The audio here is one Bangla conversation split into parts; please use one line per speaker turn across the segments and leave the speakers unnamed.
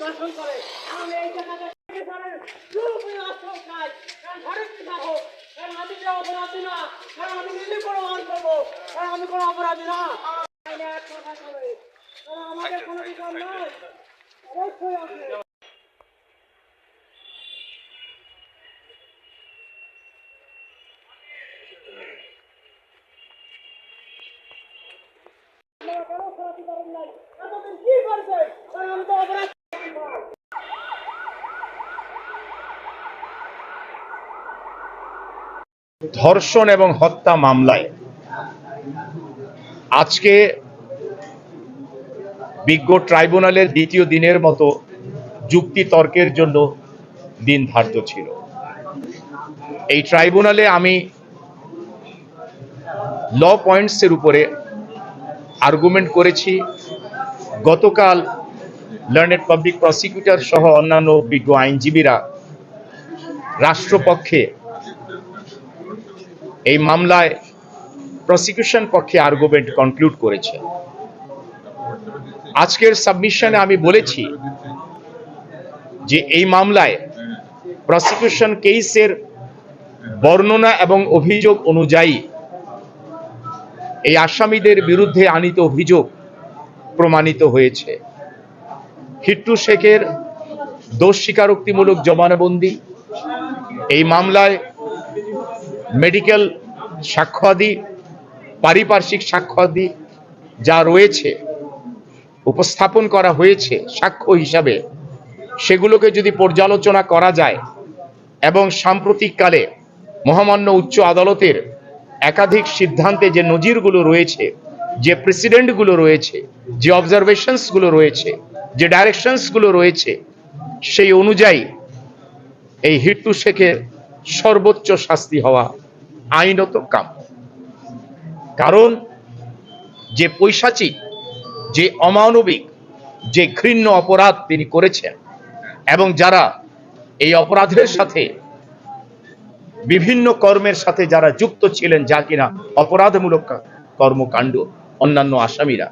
দর্শন করে আমি এই জায়গাটা কারণ আমি যে অপরাধী না কারণ আমি করব কারণ আমি কোনো অপরাধী না। আমাদের কোনো নাই
ধর্ষণ এবং হত্যা মামলায় আজকে বিজ্ঞ ট্রাইব্যুনালের দ্বিতীয় দিনের মতো যুক্তি তর্কের জন্য দিন ধার্য ছিল। এই ট্রাইব্যুনালে আমি ল পয়েন্টসের উপরে আর্গুমেন্ট করেছি। গতকাল লার্নেড পাবলিক প্রসিকিউটর সহ অন্যান্য বিজ্ঞ আইনজীবীরা রাষ্ট্রপক্ষে এই মামলায় প্রসিকিউশন পক্ষে আর্গুমেন্ট কনক্লুড করেছে। আজকের সাবমিশনে আমি বলেছি যে এই মামলায় প্রসিকিউশন কেসের বর্ণনা এবং অভিযোগ অনুযায়ী এই আসামিদের বিরুদ্ধে আনিত অভিযোগ প্রমাণিত হয়েছে। হিট্টু শেখের দোষ স্বীকারোক্তিমূলক জমানবন্দি, এই মামলায় মেডিকেল সাক্ষ্যাদি পারিপার্শ্বিক সাক্ষ্যাদি যা রয়েছে, উপস্থাপন করা হয়েছে সাক্ষ্য হিসাবে, সেগুলোকে যদি পর্যালোচনা করা যায় এবং সাম্প্রতিককালে মহামান্য উচ্চ আদালতের একাধিক সিদ্ধান্তে যে নজিরগুলো রয়েছে, যে প্রেসিডেন্টগুলো রয়েছে, যে অবজারভেশনসগুলো রয়েছে, যে ডাইরেকশনসগুলো রয়েছে, সেই অনুযায়ী এই হিট্টু শেখের সর্বোচ্চ শাস্তি হওয়া আইনত কাম। কারণ যে পৈশাচিক, যে অমানবিক, যে ঘৃণ্য অপরাধ তিনি করেছেন এবং যারা এই অপরাধের সাথে, বিভিন্ন কর্মের সাথে যারা যুক্ত ছিলেন যা কিনা অপরাধমূলক কর্মকাণ্ড, অন্যান্য আসামিরা,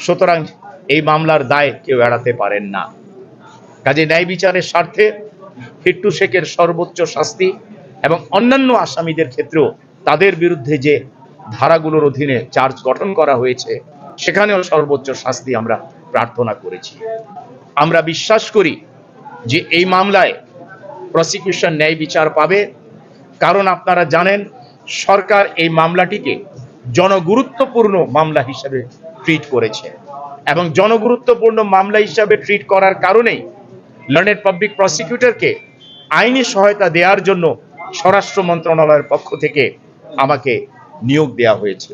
সুতরাং এই মামলার দায় কেউ এড়াতে পারেন না। কাজে ন্যায় বিচারের স্বার্থে হিট্টু শেখের সর্বোচ্চ শাস্তি এবং অন্যান্য আসামিদের ক্ষেত্রেও তাদের বিরুদ্ধে যে ধারাগুলোর অধীনে চার্জ গঠন করা হয়েছে, সেখানেও সর্বোচ্চ শাস্তি আমরা প্রার্থনা করেছি। আমরা বিশ্বাস করি যে এই মামলায় প্রসিকিউশন ন্যায় বিচার পাবে। কারণ আপনারা জানেন, সরকার এই মামলাটিকে জনগুরুত্বপূর্ণ মামলা হিসেবে ট্রিট করেছে এবং জনগুরুত্বপূর্ণ মামলা হিসাবে ট্রিট করার কারণেই লন্ডন পাবলিক প্রসিকিউটরকে আইনি সহায়তা দেওয়ার জন্য স্বরাষ্ট্র মন্ত্রণালয়ের পক্ষ থেকে আমাকে নিয়োগ দেওয়া হয়েছে।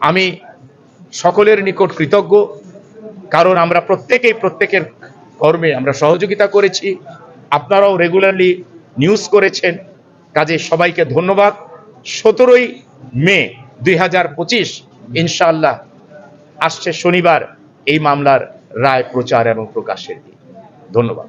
আমি সকলের নিকট কৃতজ্ঞ, কারণ আমরা প্রত্যেকেই প্রত্যেকের কর্মে আমরা সহযোগিতা করেছি। আপনারাও রেগুলারলি নিউজ করেছেন। কাজে সবাইকে ধন্যবাদ। সতেরোই মে দুই হাজার পঁচিশ, ইনশাআল্লাহ, আসছে শনিবার এই মামলার রায় প্রচার এবং প্রকাশের দিন। ধন্যবাদ।